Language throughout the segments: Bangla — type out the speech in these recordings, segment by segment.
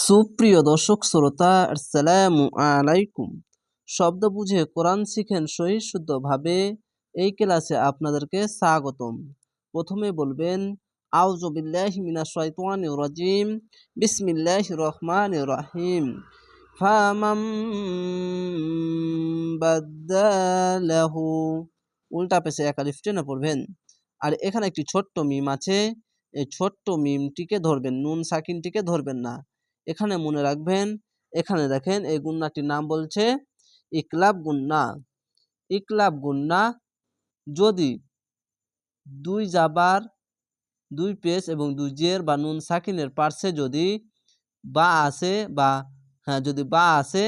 সুপ্রিয় দর্শক শ্রোতা, আসসালামু আলাইকুম। শব্দ বুঝে কোরআন শিখেন সহি শুদ্ধভাবে এই ক্লাসে আপনাদেরকে স্বাগতম। প্রথমে বলবেন, আউযু বিল্লাহি মিনাশ শাইতানির রাজিম, বিসমিল্লাহির রহমানির রহিম। ফামাম বাদালাহু উল্টা পেছে একা আলিফ টেনে পড়বেন। আর এখানে একটি ছোট্ট মিম আছে। এই ছোট্ট মিমটিকে ধরবেন, নুন সাকিনটিকে ধরবেন না। এখানে মনে রাখবেন, এখানে দেখেন এই গুন্নাটির নাম বলছে ইকলাব গুন্না। ইকলাব গুন্না যদি দুই জাবার, দুই পেশ এবং দুই জের বা নুন সাকিনের পার্শ্বে যদি বা আসে বা হ্যাঁ যদি বা আসে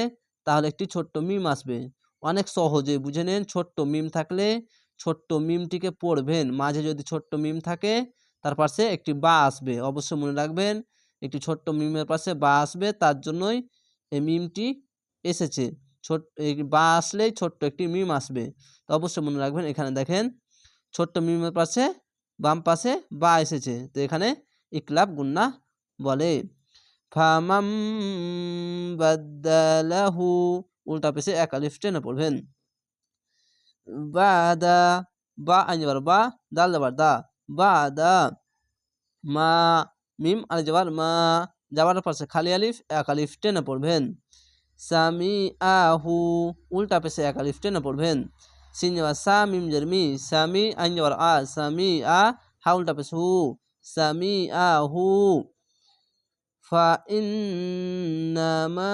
তাহলে একটি ছোট্ট মিম আসবে। অনেক সহজে বুঝে নেন, ছোট্ট মিম থাকলে ছোট্ট মিমটিকে পড়বেন। মাঝে যদি ছোট্ট মিম থাকে, তার পাশে একটি বা আসবে। অবশ্যই মনে রাখবেন একটি ছোট্ট মিমের পাশে বা আসবে, তার জন্যই এই মিমটি এসেছে। ছোট বা আসলেই ছোট্ট একটি মিম আসবে। তো অবশ্যই মনে রাখবেন, এখানে দেখেন, ছোট্ট মিমের পাশে, বাম পাশে বা এসেছে। তো এখানে ইকলাব গুন্না বলে। ফামাম বাদালাহু, উল্টা পেশে এক আলিফ টেনে পড়বেন। বাদা, বা, আইন যাবার বা, দাল যাবার দা, বাদা, মা মিম আর যাবার মা যাবার পাশে খালি আলিফ, এক আলিফ টেনে পড়বেন। সামি আহু উল্টা পেশে এক আলিফ টেনে পড়বেন। সিন সা মিম জারমি, সামি আইন যাবার আ সামি আ হা, উল্টা পেশে হু সামি আহু ফা, ইন্নামা,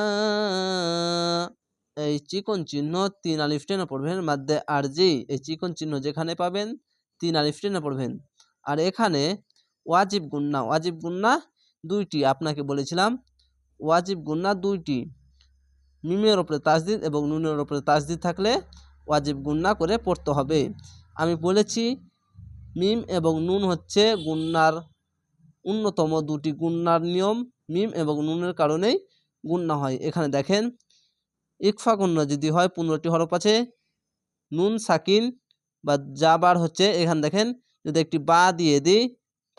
এই চিকন চিহ্ন তিন আলিফ টেনে পড়বেন, মাদ্দে আরজি, এই চিকন চিহ্ন যেখানে পাবেন, তিন আলিফ টেনে পড়বেন। আর এখানে ওয়াজিব গুন্না ওয়াজিব গুন্না দুইটি, আপনাকে বলেছিলাম। ওয়াজিব গুন্না দুইটি। মিমের ওপরে তাজদিদ এবং নুনের ওপরে তাজদিদ থাকলে ওয়াজিব গুন্না করে পড়তে হবে। আমি বলেছি, মিম এবং নুন হচ্ছে গুন্নার অন্যতম দুটি গুন্নার নিয়ম। মিম এবং নুনের কারণেই গুন্না হয়। এখানে দেখেন, ইকফা গুন্না যদি হয়, পনেরোটি হরফ আছে। নুন সাকিন বা জাবার হচ্ছে, এখানে দেখেন, যদি একটি বা দিয়ে দিই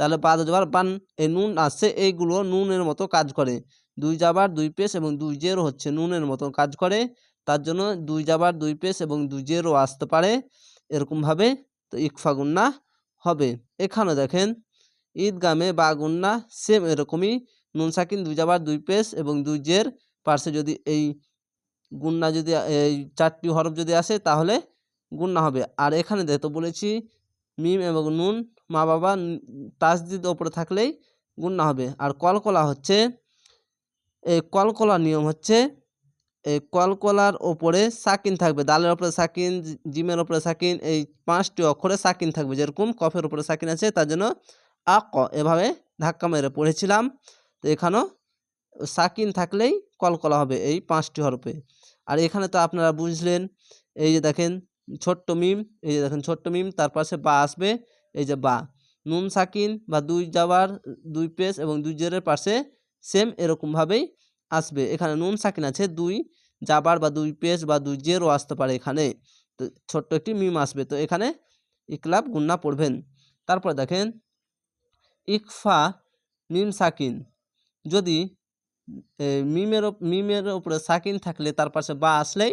তাহলে বা যাবার বান এই নুন আসছে, এইগুলো নুনের মতো কাজ করে। দুই যাবার দুই পেশ এবং দুই জেরও হচ্ছে নুনের মতো কাজ করে। তার জন্য দুই যাবার দুই পেশ এবং দুই জেরও আসতে পারে। এরকমভাবে তো ইকফা গুন্না হবে। এখানে দেখেন ঈদগামে বা গুন্না সেম এরকমই। নুন সাকিন দুই যাবার দুই পেশ এবং দুই জের পার্শ্বে যদি এই গুন্না যদি, এই চারটি হরফ যদি আসে তাহলে গুন্না হবে। আর এখানে দেখতে বলেছি, মিম এবং নুন মা বাবা তাজদিদ ওপরে থাকলেই গুন্না হবে। আর কলকলা হচ্ছে, এই কলকলার নিয়ম হচ্ছে, এই কলকলার ওপরে সাকিন থাকবে। দালের ওপরে সাকিন জিমের ওপরে সাকিন, এই পাঁচটি অক্ষরে সাকিন থাকবে। যেরকম কফের ওপরে সাকিন আছে, তার জন্য আক এভাবে ধাক্কা মেরে পড়েছিলাম। তো এখানেও সাকিন থাকলেই কলকলা হবে এই পাঁচটি হরফে। আর এখানে তো আপনারা বুঝলেন, এই যে দেখেন ছোট্ট মিম, এই যে দেখেন ছোট্ট মিম, তার পাশে বা আসবে। এই যে বা, নুন, সাকিন বা দুই যাবার দুই পেশ এবং দুই জেরের পাশে সেম এরকমভাবেই আসবে। এখানে নুন, সাকিন আছে, দুই যাবার বা দুই পেশ বা দুই জেরও আসতে পারে এখানে। তো ছোট্ট একটি মিম আসবে। তো এখানে ইকলাব গুন্না পড়বেন। তারপর দেখেন, ইকফা, মিম, সাকিন। যদি মিমের মিমের উপরে সাকিন থাকলে তার পাশে বা আসলেই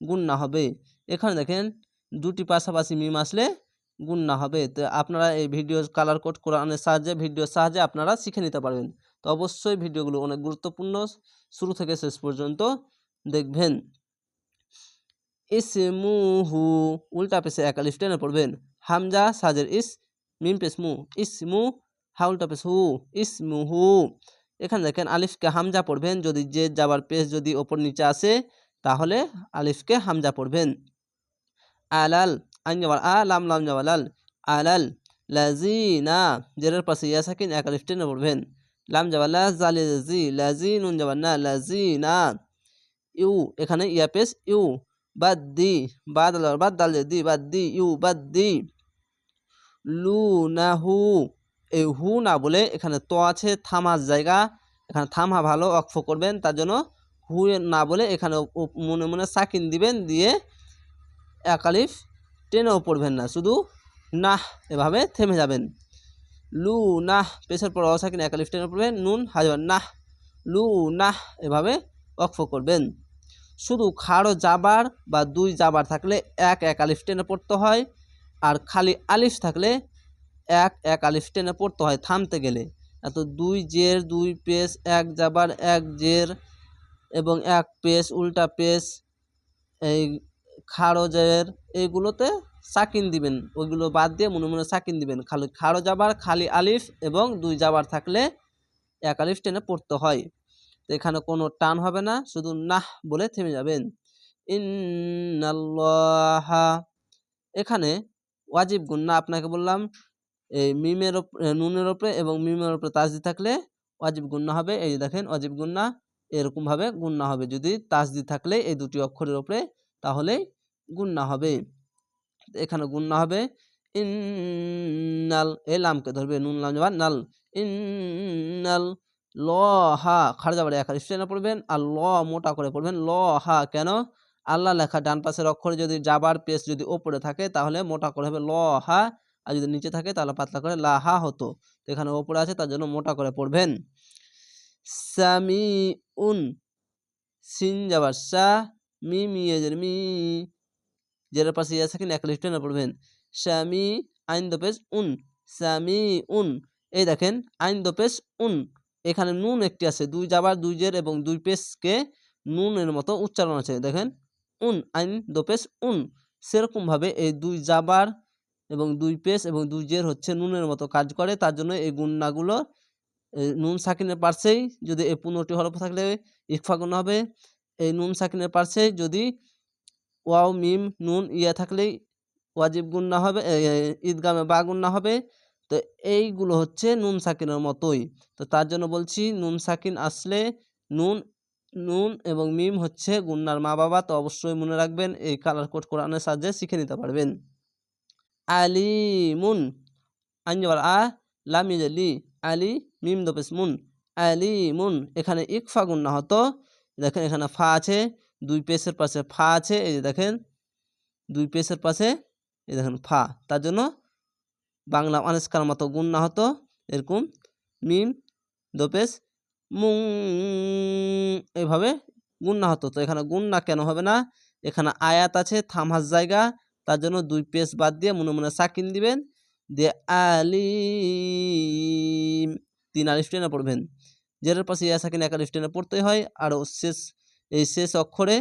গুন্না হবে। এখানে দেখেন, দুটি পাশাপাশি মিম আসলে গুন্না হবে। তো আপনারা এই ভিডিও কালার কোড কোরআনের সাহায্যে ভিডিওর সাহায্যে আপনারা শিখে নিতে পারবেন। তো অবশ্যই ভিডিওগুলো অনেক গুরুত্বপূর্ণ। শুরু থেকে শেষ পর্যন্ত দেখবেন। ইসমুহু, উল্টা পেশে এক আলিফ, টেনে পড়বেন। হামজা, সাজের ইস, মিম পেশ মু ইসমু হা, উল্টা পেশ হু, ইসমুহু। এখানে দেখেন আলিফকে হামজা পড়বেন। যদি যে যাবার পেশ যদি ওপর নিচে আসে, তাহলে আলিফকে হামজা পড়বেন। আলাল আইন যাবার আ লাম লাম যাওয়ালাল আলাল লাজিনা জেরের পাশে ইয়া সাকিন এক আলিফ টেনে পড়বেন লাম লা জালি জি লাজি নুন যাবার না লাজিনা ইউ এখানে ইয়া পেস ইউ বাদ দি বাদ বাদ দাল দি বাদ দি ইউ বাদ দি লু না হু এই হু না বলে এখানে তো আছে থামার জায়গা এখানে থামা ভালো অক্ষ করবেন তার জন্য হু না বলে এখানে মনে মনে সাকিন দিবেন দিয়ে একালিফ টেনেও পড়বেন না, শুধু নাহ এভাবে থেমে যাবেন। লু, নাহ পেশের পর অসাকিন একালিফ টেনে পড়বেন, নুন হাজবার নাহ, লু, নাহ, এভাবে অক্ষ করবেন। শুধু খাড়ো জাবার বা দুই জাবার থাকলে এক এক আলিফ টেনে পড়তে হয়, আর খালি আলিফ থাকলে এক এক আলিফ টেনে পড়তে হয় থামতে গেলে। এত দুই জের, দুই পেস, এক জাবার এক জের এবং এক পেস, উল্টা পেস, এই খাড়ো জের এইগুলোতে সাকিন দিবেন, ওইগুলো বাদ দিয়ে মনে মনে সাকিন দিবেন। খালি খাড়ো জাবার খালি আলিফ এবং দুই জাবার থাকলে এক আলিফ টেনে পড়তে হয়। তো এখানে কোনো টান হবে না, শুধু নাহ বলে থেমে যাবেন। ইন্নাল্লাহা। এখানে ওয়াজিব গুন্না আপনাকে বললাম, এই মিমের নুনের ওপরে এবং মিমের ওপরে তাজদি থাকলে ওয়াজিব গুন্না হবে। এই দেখেন, ওয়াজিব গুন্না এরকমভাবে গুন্না হবে। যদি তাজদি থাকলে এই দুটি অক্ষরের ওপরে, তাহলেই গুন্না হবে। এখানে গুন্না হবে ইন্নাল এ লামকে ধরবে, নুন, লাম যাবার নাল। ইন্নাল ল হা খাড়া যাবার এক স্টেনে পড়বেন আর ল মোটা করে পড়বেন। ল হা কেন? আল্লাহ লেখা ডান পাশের অক্ষরে যদি যাবার পেস যদি ওপরে থাকে তাহলে মোটা করে হবে ল হা আর যদি নিচে থাকে তাহলে পাতলা করে লা হা হতো এখানে ওপরে আছে, তার জন্য মোটা করে পড়বেন। সামি উন সিন যাবার সা, মি মিয়েজের মি জেরের পাশে ইয়া থাকেন এক লিস্টে না পড়বেন। স্বামী আইন দোপেশ উন, স্বামী উন, এই দেখেন, আইন দোপেশ উন। এখানে নুন একটি আছে, দুই জাবার দুই জের এবং দুই পেশকে নুনের মতো উচ্চারণ আছে, দেখেন। উন, আইন দোপেশ উন। সেরকমভাবে এই দুই জাবার এবং দুই পেশ এবং দুই জের হচ্ছে নুনের মতো কাজ করে, তার জন্য এই গুন্নাগুলো নুন সাকিনের পার্শ্বেই যদি এই পনেরোটি হরফ থাকলে ইকফা গুণ হবে। এই নুন সাকিনের পার্শ্বে যদি ওয়াও, মিম, নুন, ইয়া থাকলেই ওয়াজিব গুন্না হবে ঈদগামে বা গুন্না হবে। তো এইগুলো হচ্ছে নুন সাকিনের মতোই। তো তার জন্য বলছি নুন সাকিন আসলে নুন নুন এবং মিম হচ্ছে গুন্নার মা বাবা তো অবশ্যই মনে রাখবেন, এই কালার কোড কোরআনের সাহায্যে শিখে নিতে পারবেন। আলিমুন আঞ্জবার আ, লাম লি, আলি, মিম দপেস মুন, আলিমুন, এখানে ইকফা গুন্না হতো। দেখেন এখানে ফা আছে। দুই পেসের পাশে ফা আছে, এই যে দেখেন। দুই পেসের পাশে, এই দেখেন ফা। তার জন্য বাংলা অনেস্কার মতো গুন্না হতো। এরকম মিম দোপেস মুং এইভাবে না হতো। তো এখানে গুণ না কেন হবে না? এখানে আয়াত আছে, থামহাস জায়গা। তার জন্য দুই পেস বাদ দিয়ে মনে মনে সাকিন দিবেন। দিয়ে আলিম, তিন আলিফ টেনে পড়বেন। জেরের পাশে ইয়া সাকিন এক আলিফ টেনে পড়তেই হয়। আরও শেষ এই শেষ অক্ষরে,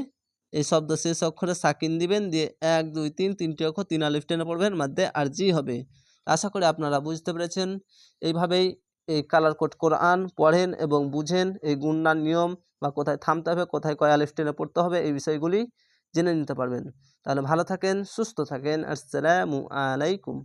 এই শব্দ শেষ অক্ষরে সাকিন দিবেন, দিয়ে এক, দুই, তিন, তিনটি অক্ষর তিন আলিফ টেনে পড়বেন, মধ্যে আর জি হবে। আশা করি আপনারা বুঝতে পেরেছেন। এইভাবেই এই কালার কোড কোরআন পড়েন এবং বুঝেন, এই গুন্নার নিয়ম বা কোথায় থামতে হবে, কোথায় কয় আলিফ টেনে পড়তে হবে, এই বিষয়গুলি জেনে নিতে পারবেন। তাহলে ভালো থাকেন, সুস্থ থাকেন। আসসালামু আলাইকুম।